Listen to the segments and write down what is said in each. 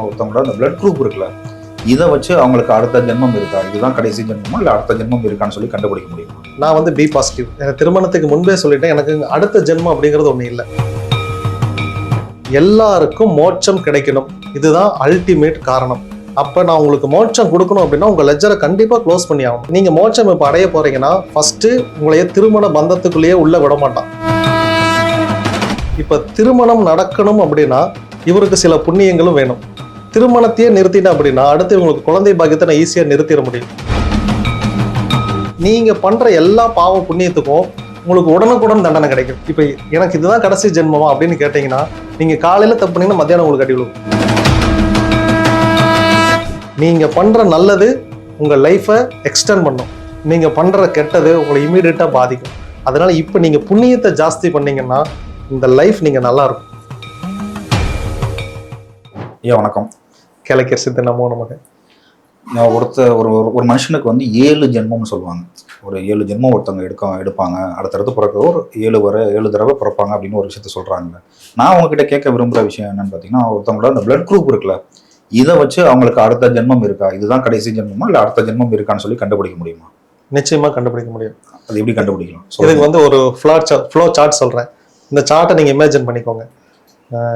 ஒருத்தவங்களோட அந்த blood group இருக்குல்ல இதை வச்சு அவங்களுக்கு அடுத்த ஜென்மம் இருக்கா? இதுதான் கடைசி ஜென்மமும் இல்லை அடுத்த ஜென்மம் இருக்கான்னு சொல்லி கண்டுபிடிக்க முடியும்? நான் வந்து பி பாசிட்டிவ் எனக்கு திருமணத்துக்கு முன்பே சொல்லிட்டேன். எனக்கு அடுத்த ஜென்மம் அப்படிங்கிறது ஒன்றும் இல்லை. எல்லாருக்கும் மோட்சம் கிடைக்கணும். இதுதான் அல்டிமேட் காரணம். அப்ப நான் உங்களுக்கு மோட்சம் கொடுக்கணும் அப்படின்னா உங்க லெஜரை கண்டிப்பா க்ளோஸ் பண்ணி ஆகணும். நீங்க மோட்சம் இப்ப அடைய போறீங்கன்னா ஃபர்ஸ்ட் உங்களைய திருமண பந்தத்துக்குள்ளேயே உள்ள விட மாட்டான். இப்ப திருமணம் நடக்கணும் அப்படின்னா இவருக்கு சில புண்ணியங்களும் வேணும். திருமணத்தையே நிறுத்திட்டேன் அப்படின்னா அடுத்து உங்களுக்கு குழந்தை பாக்கியத்தை நான் ஈஸியாக நிறுத்திட முடியும். நீங்கள் பண்ணுற எல்லா பாவ புண்ணியத்துக்கும் உங்களுக்கு உடனுக்குடன் தண்டனை கிடைக்கும். இப்போ எனக்கு இதுதான் கடைசி ஜென்மமா அப்படின்னு கேட்டிங்கன்னா நீங்கள் காலையில் தப்புனீங்கன்னா மத்தியானம் உங்களுக்கு அடி விழுகும். பண்ணுற நல்லது உங்கள் லைஃபை எக்ஸ்டெண்ட் பண்ணும். நீங்கள் பண்ணுற கெட்டது உங்களை இமீடியட்டாக பாதிக்கும். அதனால் இப்போ நீங்கள் புண்ணியத்தை ஜாஸ்தி பண்ணீங்கன்னா இந்த லைஃப் நீங்கள் நல்லாயிருக்கும் ஐயா வணக்கம். கிழக்கிற சித்த நமோ நமக்கு? நான் ஒருத்த ஒரு ஒரு- மனுஷனுக்கு வந்து ஏழு ஜென்மம்னு சொல்லுவாங்க. ஒரு ஏழு ஜென்மம் ஒருத்தவங்க எடுக்க எடுப்பாங்க. அடுத்தடுத்து பிறக்க ஒரு ஏழு வர ஏழு தடவை பிறப்பாங்க அப்படின்னு ஒரு விஷயத்த சொல்றாங்க நான் உங்ககிட்ட கேட்க விரும்புற விஷயம் என்னன்னு பார்த்தீங்கன்னா ஒருத்தவங்களோட அந்த பிளட் குரூப் இருக்குல்ல இதை வச்சு அவங்களுக்கு அடுத்த ஜென்மம் இருக்கா? இதுதான் கடைசி ஜென்மமா? இல்லை அடுத்த ஜென்மம் இருக்கான்னு சொல்லி கண்டுபிடிக்க முடியுமா? நிச்சயமா கண்டுபிடிக்க முடியும். அது எப்படி கண்டுபிடிக்கலாம்? இதுக்கு. வந்து ஒரு ஃப்ளோ ஃப்ளோ சார்ட் சொல்கிறேன் இந்த சார்ட்டை நீங்கள் இமேஜின் பண்ணிக்கோங்க.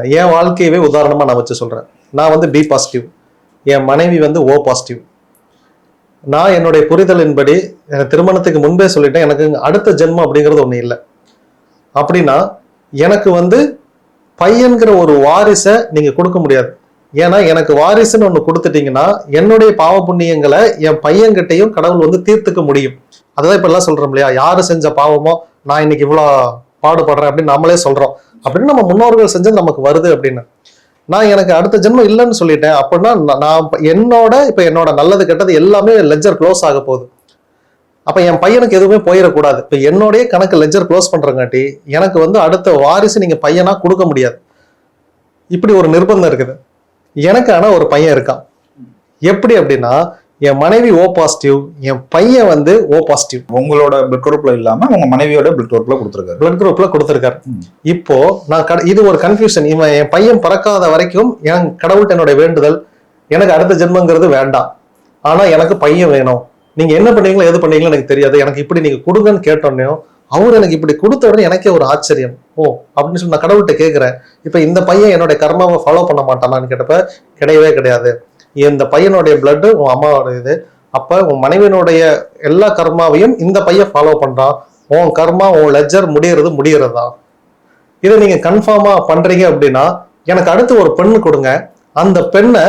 என் வாழ்க்கையவே உதாரணமாக நான் வச்சு சொல்கிறேன் நான் வந்து பி பாசிட்டிவ் என் மனைவி வந்து ஓ பாசிட்டிவ் நான் என்னுடைய புரிதலின்படி எனக்கு திருமணத்துக்கு முன்பே சொல்லிட்டேன் எனக்கு அடுத்த ஜென்மம் அப்படிங்கிறது ஒன்று இல்லை. அப்படின்னா எனக்கு வந்து பையன்கிற ஒரு வாரிசை நீங்கள் கொடுக்க முடியாது. ஏன்னா எனக்கு வாரிசுன்னு ஒன்று கொடுத்துட்டீங்கன்னா என்னுடைய பாவ புண்ணியங்களை என் பையன்கிட்டையும் கடவுள் வந்து தீர்த்துக்க முடியும். அதுதான் இப்போ எல்லாம் சொல்கிறோம் இல்லையா? யார் செஞ்ச பாவமோ நான் இன்னைக்கு இவ்வளோ பாடுபடுறேன் அப்படின்னு நம்மளே சொல்கிறோம் அப்படின்னு நம்ம முன்னோர்கள் செஞ்சது நமக்கு வருது அப்படின்னு. நான் எனக்கு அடுத்த ஜென்மம் இல்லைன்னு சொல்லிட்டேன். அப்படின்னா நான் என்னோட இப்போ என்னோட நல்லது கெட்டது எல்லாமே லெஜர் க்ளோஸ் ஆக போகுது. அப்போ என் பையனுக்கு எதுவுமே போயிடக்கூடாது. இப்போ என்னோடைய கணக்கு லெஜர் க்ளோஸ் பண்ணுறங்காட்டி எனக்கு வந்து அடுத்த வாரிசு நீங்கள் பையனாக கொடுக்க முடியாது. இப்படி ஒரு நிர்பந்தம் இருக்குது. எனக்கு ஒரு பையன் இருக்கான். எப்படி அப்படின்னா என் மனைவி ஓ பாசிட்டிவ் என் பையன் வந்து ஓ பாசிட்டிவ் உங்களோட பிளட் குரூப்ல இல்லாம உங்க மனைவியோட பிளட் குரூப்ல கொடுத்துருக்காரு. பிளட் குரூப்ல கொடுத்துருக்காரு. இப்போ நான் கட- இது ஒரு கன்ஃபியூஷன் இவன் என் பையன் பிறக்காத வரைக்கும் என் கடவுள்கிட்ட என்னுடைய வேண்டுதல் எனக்கு அடுத்த ஜென்மங்கிறது வேண்டாம். ஆனா எனக்கு பையன் வேணும். நீங்க என்ன பண்ணீங்களோ எது பண்ணீங்களோ எனக்கு தெரியாது. எனக்கு இப்படி நீங்க கொடுங்கன்னு கேட்டோன்னே அவர் எனக்கு இப்படி கொடுத்த உடனே எனக்கே ஒரு ஆச்சரியம். ஓ அப்படின்னு சொல்லி நான் கடவுள்கிட்ட கேட்கிறேன். இப்ப இந்த பையன் என்னுடைய கர்மாவை ஃபாலோ பண்ண மாட்டானான்னு கேட்டப்ப கிடையவே கிடையாது. இந்த பையனுடைய பிளட் உன் அம்மாவோட இது. அப்ப உன் மனைவியினுடைய எல்லா கர்மாவையும் இந்த பையன் ஃபாலோ பண்றான். உன் கர்மா உன் லெஜர் முடியறது முடியறதா? இதை நீங்க கன்ஃபார்மா பண்றீங்க அப்படின்னா எனக்கு அடுத்து ஒரு பெண்ணு கொடுங்க. அந்த பெண்ணை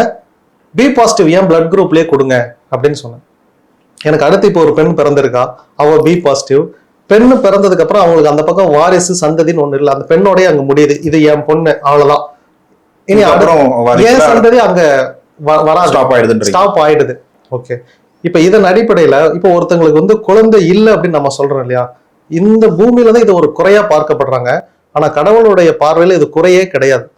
பி பாசிட்டிவ் ஏன் பிளட் குரூப்லயே கொடுங்க அப்படின்னு சொன்னேன். எனக்கு அடுத்து இப்போ ஒரு பெண் பிறந்திருக்கா? அவ பி பாசிட்டிவ் பெண்ணு பிறந்ததுக்கு அப்புறம் அவங்களுக்கு அந்த பக்கம் வாரிசு சந்ததின்னு ஒண்ணு இல்லை. அந்த பெண்ணோடய அங்க முடியுது. இது என் பொண்ணு அவ்வளவுதான். இனி அப்புறம் அப்புறம் ஏன் சந்ததி அங்க வ- வராது. ஸ்டாப் ஆயிடுதுன்றீங்க. ஸ்டாப் ஆயிடுது. ஓகே இப்போ இதன் அடிப்படையில இப்போ ஒருத்தங்களுக்கு வந்து குழந்தை இல்லை அப்படின்னு நம்ம சொல்றோம் இல்லையா? இந்த பூமியில தான் இது ஒரு குறையா பார்க்கப்படுறாங்க. ஆனா கடவுளுடைய பார்வையில இது குறையே கிடையாது.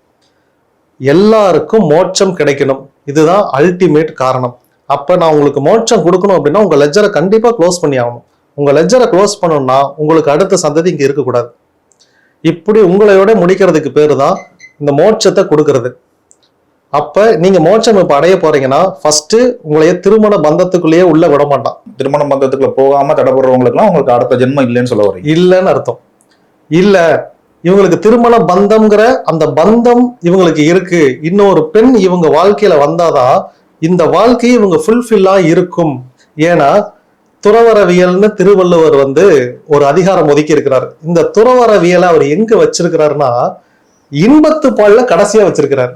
எல்லாருக்கும் மோட்சம் கிடைக்கணும். இதுதான் அல்டிமேட் காரணம். அப்ப நான் உங்களுக்கு மோட்சம் கொடுக்கணும் அப்படின்னா உங்க லெஜரை கண்டிப்பா க்ளோஸ் பண்ணி ஆகணும். உங்க லெஜரை க்ளோஸ் பண்ணணும்னா உங்களுக்கு அடுத்த சந்ததி இங்க இருக்கக்கூடாது. இப்படி உங்களையோட முடிக்கிறதுக்கு பேரு தான் இந்த மோட்சத்தை கொடுக்கறது. அப்ப நீங்க மோட்சம் இப்ப அடைய போறீங்கன்னா ஃபர்ஸ்ட் உங்களைய திருமண பந்தத்துக்குள்ளேயே உள்ள விட மாட்டான். திருமண பந்தத்துக்குள்ள போகாம தடைப்படுறவங்களுக்குலாம் உங்களுக்கு அடுத்த ஜென்மம் இல்லைன்னு சொல்ல வரீங்க. இல்லைன்னு அர்த்தம். இல்ல இவங்களுக்கு திருமண பந்தம்ங்கிற அந்த பந்தம் இவங்களுக்கு இருக்கு. இன்னொரு பெண் இவங்க வாழ்க்கையில வந்தாதான் இந்த வாழ்க்கை இவங்க ஃபுல்ஃபில்லா இருக்கும். ஏன்னா துறவரவியல்னு திருவள்ளுவர் வந்து ஒரு அதிகாரம் ஒதுக்கி இருக்கிறார். இந்த துறவரவியலை அவர் எங்க வச்சிருக்கிறாருன்னா இன்பத்து பால்ல கடைசியா வச்சிருக்கிறார்.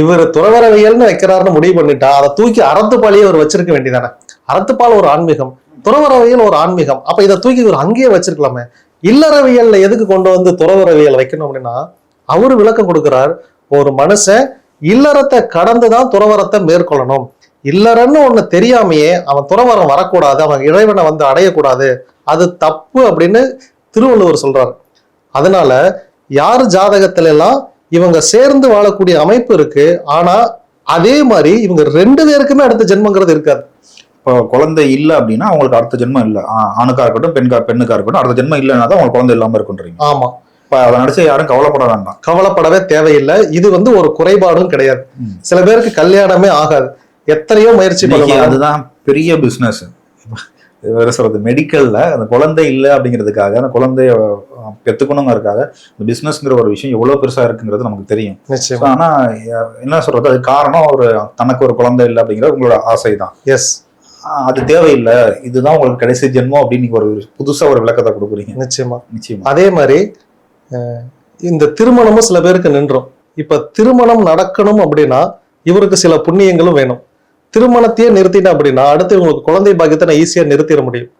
இவர் துறவரவியல்னு வைக்கிறாருன்னு முடிவு பண்ணிட்டா அதை தூக்கி அறத்துப்பாலையே அவர் வச்சிருக்க வேண்டியதானே? அறத்துப்பால் ஒரு ஆன்மீகம் துறவரவியல் ஒரு ஆன்மீகம். அப்ப இதை தூக்கி இவர் அங்கேயே வச்சிருக்கலாமே. இல்லறவியல்ல எதுக்கு கொண்டு வந்து துறவரவியல் வைக்கணும் அப்படின்னா அவரு விளக்கம் கொடுக்கிறார் ஒரு மனுஷன் இல்லறத்தை கடந்துதான் துறவரத்தை மேற்கொள்ளணும். இல்லறன்னு ஒண்ணு தெரியாமையே அவன் துறவரம் வரக்கூடாது அவன் இறைவனை வந்து அடையக்கூடாது. அது தப்பு அப்படின்னு திருவள்ளுவர் சொல்றாரு. அதனால யார் ஜாதகத்துல எல்லாம் இவங்க சேர்ந்து வாழக்கூடிய அமைப்பு இருக்கு. ஆனா அதே மாதிரி இவங்க ரெண்டு பேருக்குமே அடுத்த ஜென்மங்கிறது இருக்காது. இப்போ குழந்தை இல்ல அப்படின்னா அவங்களுக்கு அடுத்த ஜென்மம் இல்ல. ஆணுக்கா இருக்கட்டும் பெண்கா பெண்ணுக்கா இருக்கட்டும் அடுத்த ஜென்மம் இல்லைன்னா தான் அவங்களுக்கு குழந்தை இல்லாம இருக்குன்றீங்க. ஆமா. அப்ப அதை நினைச்சு யாரும் கவலைப்பட வேண்டாம். கவலைப்படவே தேவையில்லை. இது வந்து ஒரு குறைபாடும் கிடையாது. சில பேருக்கு கல்யாணமே ஆகாது. எத்தனையோ முயற்சி அதுதான் பெரிய பிசினஸ் வேற சொல்றது மெடிக்கல்ல அந்த குழந்தை இல்லை அப்படிங்கிறதுக்காக அந்த குழந்தைய அஹ், பெத்துக்கணுங்கிறதுக்காக இந்த பிசினஸ்ங்கிற ஒரு விஷயம் எவ்வளவு பெருசா இருக்குங்கிறது நமக்கு தெரியும். So, நிச்சயமா ஆனா அஹ், என்ன சொல்றது அது காரணம் ஒரு தனக்கு ஒரு குழந்தை இல்லை அப்படிங்கிற உங்களோட ஆசை தான் எஸ் அது தேவையில்லை. இதுதான் உங்களுக்கு கடைசி ஜென்மம் அப்படின்னு நீங்க ஒரு புதுசா ஒரு விளக்கத்தை கொடுக்குறீங்க. நிச்சயமா. நிச்சயமா. அதே மாதிரி இந்த திருமணமும் சில பேருக்கு நின்றோம். இப்ப திருமணம் நடக்கணும் அப்படின்னா இவருக்கு சில புண்ணியங்களும் வேணும். திருமணத்தையே நிறுத்திட்டேன் அப்படின்னா அடுத்து உங்களுக்கு குழந்தை பாக்கியத்தை நான் ஈஸியா நிறுத்திட முடியும்.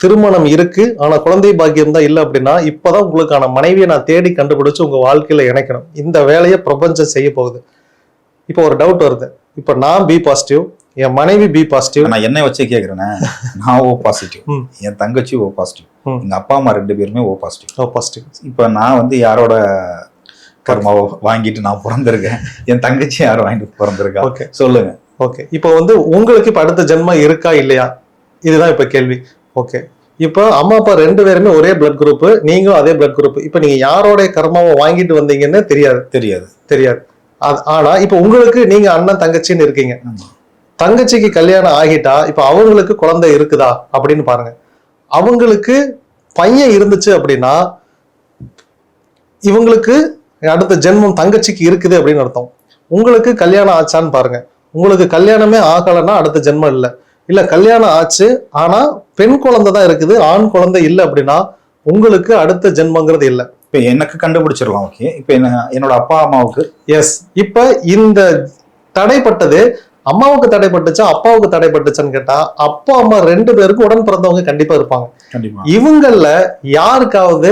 திருமணம் இருக்கு ஆனா குழந்தை பாக்கியம் தான் இல்லை அப்படின்னா இப்பதான் உங்களுக்கான மனைவியை நான் தேடி கண்டுபிடிச்சு உங்க வாழ்க்கையில இணைக்கணும். இந்த வேலையை பிரபஞ்சம் செய்ய போகுது. இப்போ ஒரு டவுட் வருது. இப்போ நான் பி பாசிட்டிவ் என் மனைவி பி பாசிட்டிவ் நான் என்ன வச்சே கேக்குறேனே? நான் ஓ பாசிட்டிவ். என் தங்கச்சி ஓ பாசிட்டிவ் ம். எங்க அப்பா அம்மா ரெண்டு பேருமே ஓ பாசிட்டிவ் ஓ பாசிட்டிவ் இப்ப நான் வந்து யாரோட கர்மாவை வாங்கிட்டு நான் பிறந்திருக்கேன்? என் தங்கச்சி யாரும் வாங்கிட்டு பிறந்திருக்கா? ஓகே சொல்லுங்க. ஓகே இப்போ வந்து உங்களுக்கு இப்போ அடுத்த ஜென்மம் இருக்கா இல்லையா? இதுதான் இப்போ கேள்வி. ஓகே இப்போ அம்மா அப்பா ரெண்டு பேருமே ஒரே பிளட் குரூப் நீங்களும் அதே பிளட் குரூப் இப்போ நீங்க யாரோட கர்மாவை வாங்கிட்டு வந்தீங்கன்னு தெரியாது. தெரியாது. தெரியாது. ஆனா இப்போ உங்களுக்கு நீங்க அண்ணன் தங்கச்சின்னு இருக்கீங்க. தங்கச்சிக்கு கல்யாணம் ஆகிட்டா இப்போ அவங்களுக்கு குழந்தை இருக்குதா அப்படின்னு பாருங்க. அவங்களுக்கு பையன் இருந்துச்சு அப்படின்னா இவங்களுக்கு அடுத்த ஜென்மம் தங்கச்சிக்கு இருக்குது அப்படின்னு அர்த்தம். உங்களுக்கு கல்யாணம் ஆச்சான்னு பாருங்க. உங்களுக்கு கல்யாணமே ஆகலைன்னா அடுத்த ஜென்மம் இல்லை. இல்ல கல்யாணம் ஆச்சு ஆனா பெண் குழந்தை தான் இருக்குது ஆண் குழந்தை இல்லை அப்படின்னா உங்களுக்கு அடுத்த ஜென்மங்கிறது இல்லை. இப்ப எனக்கு கண்டுபிடிச்சிடலாம் ஓகே இப்ப என்ன என்னோட அப்பா அம்மாவுக்கு? எஸ் இப்ப இந்த தடைப்பட்டது அம்மாவுக்கு தடைப்பட்டுச்சா அப்பாவுக்கு தடைப்பட்டுச்சான்னு கேட்டா அப்பா அம்மா ரெண்டு பேருக்கும் உடன் பிறந்தவங்க கண்டிப்பா இருப்பாங்க. கண்டிப்பா. இவங்கள யாருக்காவது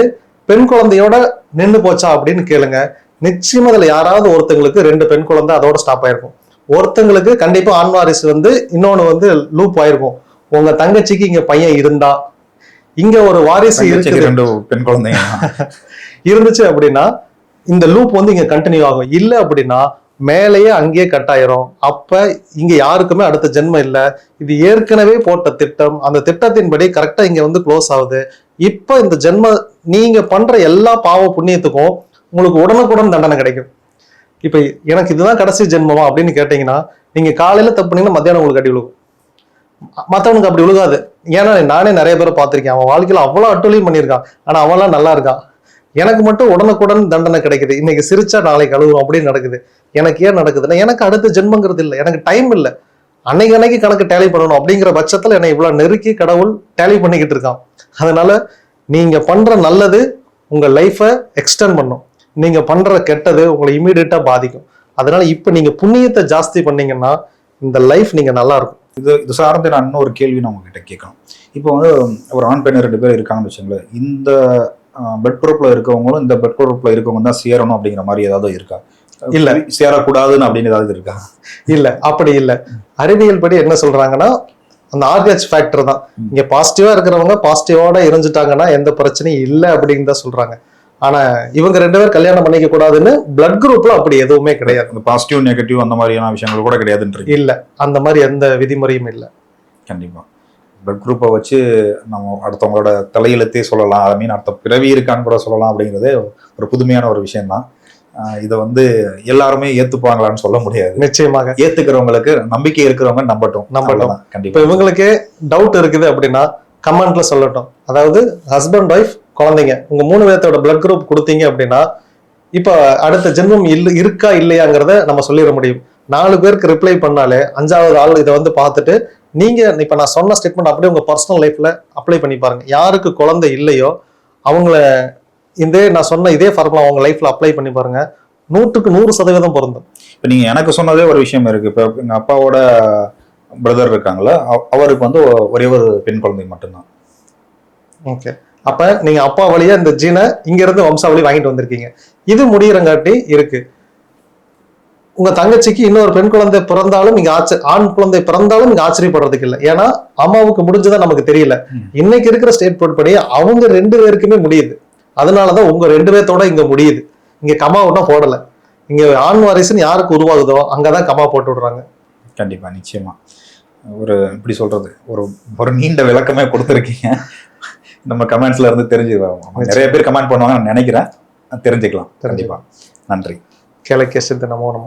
பெண் குழந்தையோட நின்னு போச்சா அப்படின்னு கேளுங்க. நிச்சயமா அதுல யாராவது ஒருத்தங்களுக்கு ரெண்டு பெண் குழந்தை அதோட ஸ்டாப் ஆயிருக்கும். ஒருத்தங்களுக்கு கண்டிப்பா ஆண் வாரிசு வந்து இன்னொன்னு வந்து லூப் ஆயிருக்கும். உங்க தங்கச்சிக்கு இங்க பையன் இருந்தா இங்க ஒரு வாரிசு இருக்குது. ரெண்டு பெண் குழந்தைங்க. இருந்துச்சு அப்படின்னா இந்த லூப் வந்து இங்க கண்டினியூ ஆகும். இல்ல அப்படின்னா மேலேயே அங்கேயே கட் ஆயிரும். அப்ப இங்க யாருக்குமே அடுத்த ஜென்மம் இல்ல. இது ஏற்கனவே போட்ட திட்டம். அந்த திட்டத்தின்படி கரெக்டா இங்க வந்து க்ளோஸ் ஆகுது. இப்ப இந்த ஜென்ம நீங்க பண்ற எல்லா பாவ புண்ணியத்துக்கும் உங்களுக்கு உடனுக்குடன் தண்டனை கிடைக்கும். இப்போ எனக்கு இதுதான் கடைசி ஜென்மமா அப்படின்னு கேட்டீங்கன்னா நீங்கள் காலையில் தப்பு மத்தியானம் உங்களுக்கு அடி விழுகும். மற்றவனுக்கு அப்படி விழுகாது. ஏன்னா நானே நிறைய பேரை பார்த்துருக்கேன். அவன் வாழ்க்கையில் அவ்வளோ அட்டூழியம் பண்ணியிருக்கான். ஆனால் அவன்லாம் நல்லா இருக்கான். எனக்கு மட்டும் உடனுக்குடன் தண்டனை கிடைக்குது. இன்னைக்கு சிரிச்சா நாளைக்கு அழுகும் அப்படின்னு நடக்குது. எனக்கு ஏன் நடக்குதுன்னா எனக்கு அடுத்த ஜென்மங்கிறது இல்லை. எனக்கு டைம் இல்லை. அன்னைக்கு அன்னைக்கு கணக்கு டேலி பண்ணணும் அப்படிங்கிற பட்சத்தில் என்னை இவ்வளோ நெருக்கி கடவுள் டேலி பண்ணிக்கிட்டு இருக்கான். அதனால நீங்கள் பண்ணுற நல்லது உங்கள் லைஃபை எக்ஸ்டெண்ட் பண்ணும். நீங்க பண்ற கெட்டது உங்களை இமீடியட்டா பாதிக்கும். அதனால இப்ப நீங்க புண்ணியத்தை ஜாஸ்தி பண்ணீங்கன்னா இந்த லைஃப் நீங்க நல்லா இருக்கும். இது இது சார்ந்து நான் இன்னொரு கேள்வி நான் உங்ககிட்ட கேட்கணும். இப்போ வந்து ஒரு ஆண் பெண் ரெண்டு பேர் இருக்காங்கன்னு வச்சுங்களேன் இந்த பெட் குரூப்ல இருக்கவங்களும் இந்த பெட் குரூப்ல இருக்கவங்க தான் சேரணும் அப்படிங்கிற மாதிரி ஏதாவது இருக்கா? இல்ல. சேரக்கூடாதுன்னு அப்படின்னு ஏதாவது இருக்கா? இல்ல அப்படி இல்ல. அறிவியல் படி என்ன சொல்றாங்கன்னா அந்த ஆர்ஹெச் ஃபேக்டர் தான். இங்க பாசிட்டிவா இருக்கிறவங்க பாசிட்டிவோட இருந்துட்டாங்கன்னா எந்த பிரச்சனையும் இல்லை அப்படின்னு தான் சொல்றாங்க. ஆனா இவங்க ரெண்டு பேர் கல்யாணம் பண்ணிக்க கூடாதுன்னு பிளட் குரூப்ல அப்படி எதுவுமே கிடையாது. பாசிட்டிவ் நெகட்டிவ் அந்த மாதிரியான விஷயங்கள் கூட கிடையாதுன்றீங்க இல்ல அந்த மாதிரி எந்த விதிமுறையும் இல்ல. கண்டிப்பா. பிளட் குரூப்பை வச்சு நம்ம அடுத்தவங்களோட தலையெழுத்தே சொல்லலாம். ஐ மீன் அடுத்த பிறவி இருக்கான்னு கூட சொல்லலாம் அப்படிங்கிறதே ஒரு புதுமையான ஒரு விஷயம்தான். இதை வந்து எல்லாருமே ஏத்துப்பாங்களான்னு சொல்ல முடியாது. நிச்சயமாக. ஏத்துக்கிறவங்களுக்கு நம்பிக்கை இருக்கிறவங்க நம்பட்டும். நம்பட்டும். கண்டிப்பா. இவங்களுக்கே டவுட் இருக்குது அப்படின்னா கமெண்ட்ல சொல்லட்டும். அதாவது ஹஸ்பண்ட் ஒய்ஃப் குழந்தைங்க உங்க மூணு பேர்த்தோட பிளட் குரூப் கொடுத்தீங்க அப்படின்னா இப்ப அடுத்த ஜென்மம் இல்ல இருக்கா இல்லையாங்கிறத நம்ம சொல்லிட முடியும். நாலு பேருக்கு ரிப்ளை பண்ணாலே அஞ்சாவது ஆள் இதை வந்து பார்த்துட்டு நீங்க இப்ப நான் சொன்ன ஸ்டேட்மெண்ட் அப்படியே உங்க பர்சனல் லைஃப்ல அப்ளை பண்ணி பாருங்க. யாருக்கு குழந்தை இல்லையோ அவங்கள இதே நான் சொன்ன இதே ஃபார்முலா அவங்க லைஃப்ல அப்ளை பண்ணி பாருங்க. நூற்றுக்கு நூறு சதவீதம் பொருந்தும். இப்ப நீங்க எனக்கு சொன்னதே ஒரு விஷயம் இருக்கு. இப்ப எங்க அப்பாவோட பிரதர் இருக்காங்களா அவ- அவருக்கு வந்து ஒரே ஒரு பெண் குழந்தை மட்டும்தான். ஓகே அப்ப நீங்க அப்பா வழியா இந்த ஜீனை இங்க இருந்து வம்சாவளி வாங்கிட்டு வந்திருக்கீங்க. இது முடியறங்காட்டி இருக்கு. உங்க தங்கச்சிக்கு இன்னொரு பெண் குழந்தை பிறந்தாலும் நீங்க ஆச்ச ஆண் குழந்தை பிறந்தாலும் நீங்க ஆச்சரியப்படுறதுக்கு இல்லை. ஏன்னா அம்மாவுக்கு முடிஞ்சதா நமக்கு தெரியல. இன்னைக்கு இருக்கிற ஸ்டேட் போர்ட் படி அவங்க ரெண்டு பேருக்குமே முடியுது. அதனாலதான் உங்க ரெண்டு பேர்த்தோட இங்க முடியுது. இங்க கமா ஒன்றும் போடல. இங்க ஆண் வாரிசுன்னு யாருக்கு உருவாகுதோ அங்கதான் கமா போட்டு விடுறாங்க. கண்டிப்பா நிச்சயமா. ஒரு எப்படி சொல்றது? ஒரு ஒரு நீண்ட விளக்கமே கொடுத்துருக்கீங்க. நம்ம கமெண்ட்ஸ்ல இருந்து தெரிஞ்சு நிறைய பேர் கமெண்ட் பண்ணுவாங்க நான் நினைக்கிறேன். தெரிஞ்சுக்கலாம். கண்டிப்பா. நன்றி. கிழக்கே சித்த நமோ நமோ